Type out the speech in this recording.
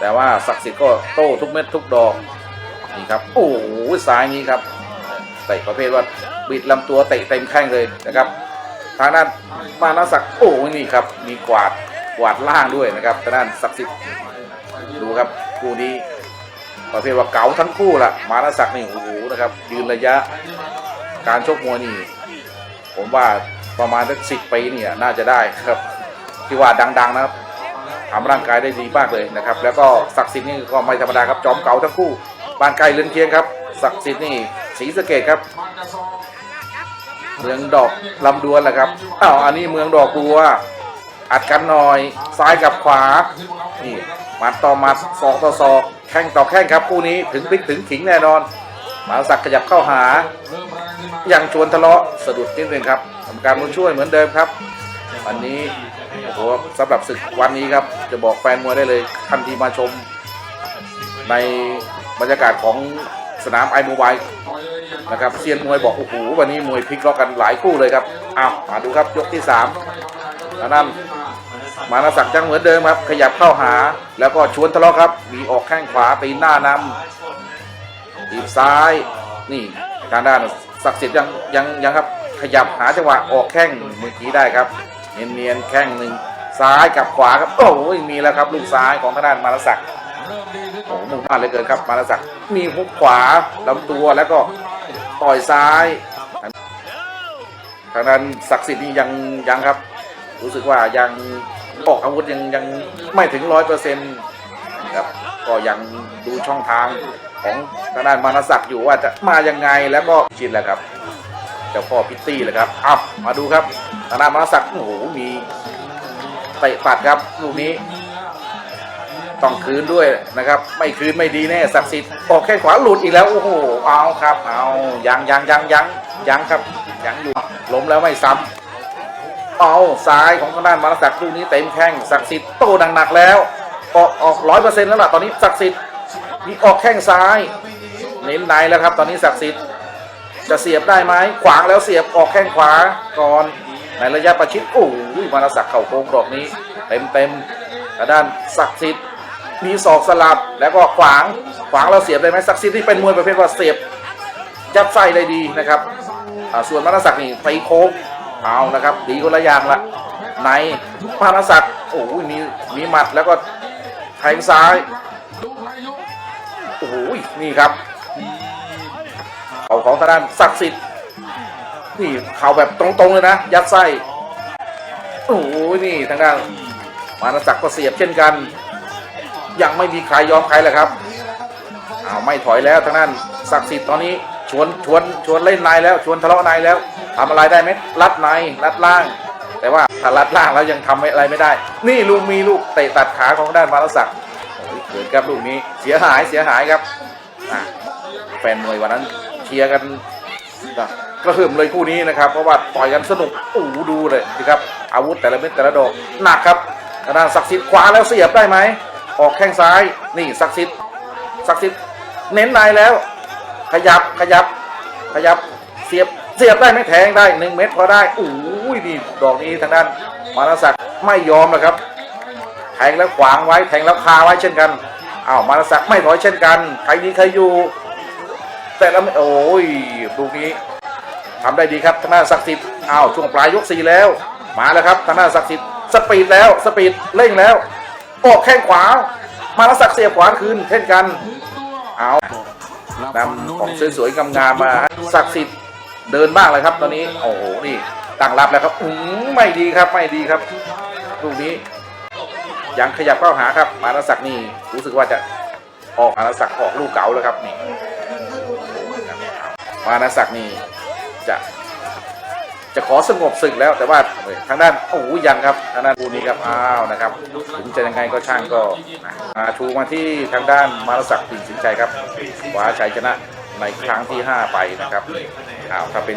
แต่ว่าศักดิ์สิทธิ์ก็โต้ทุกเม็ดทุกดอกนี่ครับโอ้โหซ้ายนี้ครับเตะประเภทว่าบิดลำตัวเตะเต็มแข้งเลยนะครับทางด้านมานศักดิ์โอ้นี่ครับมีกวาดกวาดล่างด้วยนะครับทางด้านศักดิ์สิทธิ์ดูครับคู่นี้ประเภทว่าเก๋าทั้งคู่ล่ะ มานศักดิ์นี่โอ้โหนะครับยืนระยะการชกมวยนี่ผมว่าประมาณสักสิบปีเนี่ยน่าจะได้ครับที่ว่าดัง ๆ นะครับ ทำร่างกายได้ดีมากเลยนะครับ แล้วก็ศักดิ์สิทธิ์นี่ก็ไม่ธรรมดาครับจอมเก่าทั้งคู่บ้านไกลเลือนเคียงครับศักดิ์สิทธิ์นี่ศรีสะเกดครับ เมืองดอกลำดวนแหละครับอ้าวอันนี้เมืองดอกบัวอัดกันหน่อย ซ้ายกับขวานี่มัดต่อมัดศอกต่อศอกแข้งต่อแข้งครับคู่นี้ถึงพลิกถึงขิงแน่นอนหมาศักขยับเข้าหา ยังชวนทะเลาะสะดุดนิดนึงครับทำการมุนช่วยเหมือนเดิมครับ วันนี้โอ้โหสำหรับศึกวันนี้ครับ จะบอกแฟนมวยได้เลยท่านที่มาชม ในบรรยากาศของสนามไอโมบายนะครับเซียนมวยบอกโอ้โหวันนี้มวยพลิกล็อกกันหลายคู่เลยครับอ้าวมาดูครับยกที่สามานั้นมานศักจังเหมือนเดิมครับ ขยับเข้าหาแล้วก็ชวนทะเลาะครับ มีออกแข้งขวาตีหน้านำตีบซ้ายนี่ทางด้านศักดิ์สิทธิ์ยังยังยังครับขยับหาจังหวะออกแข้งเมื่อกี้ได้ครับ เนียนๆแข้งหนึ่งซ้ายกับขวาครับโอ้ยมีแล้วครับลูกซ้ายของทางด้านมานศักดิ์โอ้โหมุ่งมั่นเหลยเกินครับมารศักดิ์มีฮุกขวาลำตัวแล้วก็ต่อยซ้ายทางนั้นศักดิ์สิทธิ์นี่ยังยังครับ รู้สึกว่ายังออกอาวุธยังยังไม่ถึงร้อยเปอร์เซ็นต์ครับก็ยังดูช่องทางของทางด้านมารศักดิ์อยู่ว่าจะมายังไงแล้วก็ชินแหละครับ เจ้าพ่อพิตตี้เลยครับอ้าวมาดูครับ ทางด้านมารศักดิ์โอ้โหมีเตะปัดครับลูกนี้ ต้องคืนด้วยนะครับ ไม่คืนไม่ดีแน่ศักดิ์สิทธิ์ออกแข้งขวาหลุดอีกแล้วโอ้โหเอาครับ เอายังยังยังยังยังครับยังอยู่ล้มแล้วไม่ซ้ำเอาซ้ายของทางด้านมารศักดิ์ลูกนี้เต็มแข้งศักดิ์สิทธิ์โตหนักๆแล้วออกออกร้อยเปอร์เซ็นต์แล้วล่ะตอนนี้ศักดิ์สิทธิ์มีออกแข้งซ้าย เน้นในแล้วครับ ตอนนี้ศักดิ์สิทธิ์ จะเสียบได้ไหมขวางแล้วเสียบออกแข้งขวาก่อนในระยะประชิดโอ้ยมารศักเข่าโค้งดอกนี้ เต็มเต็มทางด้านศักดิ์สิทธิ์มีศอกสลับแล้วก็ขวางขวางเราเสียบได้ไหมศักดิ์สิทธิ์ที่เป็นมวยประเภทว่าเสียบยัดไส้ได้ดีนะครับส่วนมานศักดิ์นี่ตีโค้งเอานะครับ ดีคนละอย่างละในมานศักดิ์โอ้โหมีมีหมัดแล้วก็แทงซ้ายโอ้โหนี่ครับ ขาของทางด้านศักดิ์สิทธิ์นี่เข่าแบบตรงๆเลยนะ ยัดไส้โอ้โหนี่ทางด้านมานศักดิ์ก็เสียบเช่นกัน ยังไม่มีใครยอมใครเลยครับอ้าวไม่ถอยแล้วทางนั้นศักดิ์สิทธิ์ตอนนี้ชวนชวนชวนเล่นในแล้ว ชวนทะเลาะในแล้วทำอะไรได้ไหมรัดในรัดล่าง แต่ว่าถ้ารัดล่างแล้วยังทำอะไรไม่ได้ นี่ลูกมีลูกเตะตัดขาของด้านมารศักดิ์เกิดครับลูกนี้เสียหายเสียหายครับแฟนมวยวันนั้น เชียร์กันกระหึ่มเลยคู่นี้นะครับ เพราะว่าต่อยกันสนุกโอ้ดูเลยนะครับอาวุธแต่ละเม็ดแต่ละดอกหนักครับทางด้านศักดิ์สิทธิ์ขวาแล้วเสียบได้ไหมออกแข้งซ้ายนี่ศักดิ์สิทธิ์ศักดิ์สิทธิ์เน้นในแล้ว ขยับขยับขยับเสียบเสียบได้ไหมแทงได้หนึ่งเม็ดพอได้อู้ยนี่ดอกนี้ทางด้านมานศักดิ์ไม่ยอมนะครับแทงแล้วขวางไว้แทงแล้วคาไว้เช่นกันอ้าวมานศักดิ์ไม่ถอยเช่นกัน ใครดีใครอยู่ แต่แล้วโอ้ยลูกนี้ทำได้ดีครับทางด้านศักดิ์สิทธิ์อ้าวช่วงปลายยกสี่แล้ว มาแล้วครับทางด้านศักดิ์สิทธิ์สปีดแล้วสปีดเร่งแล้วออกแข้งขวา มาแล้วสักเสียขวาคืนเช่นกันเอานำของสวยๆงามๆมาศักดิ์สิทธิ์เดินบ้างเลยครับ ตอนนี้โอ้โหนี่ตั้งรับแล้วครับอืมไม่ดีครับไม่ดีครับลูกนี้ ยังขยับเข้าหาครับ มาแล้วศักดิ์นี่รู้สึกว่าจะออกมาแล้วศักดิ์ออกลูกเก๋าแล้วครับนี่ มานาศักดิ์นี่จะจะขอสงบศึกแล้วแต่ว่าทางด้านโอ้ยยังครับทางด้านคู่นี้ครับอ้าวนะครับถึงจะยังไงก็ช่างก็อ่าชูมาที่ทางด้านมารศักดิ์ปิ่นสินใจครับคว้าชัยชนะในครั้งที่ 5 ไปนะครับอ้าวถ้าเป็น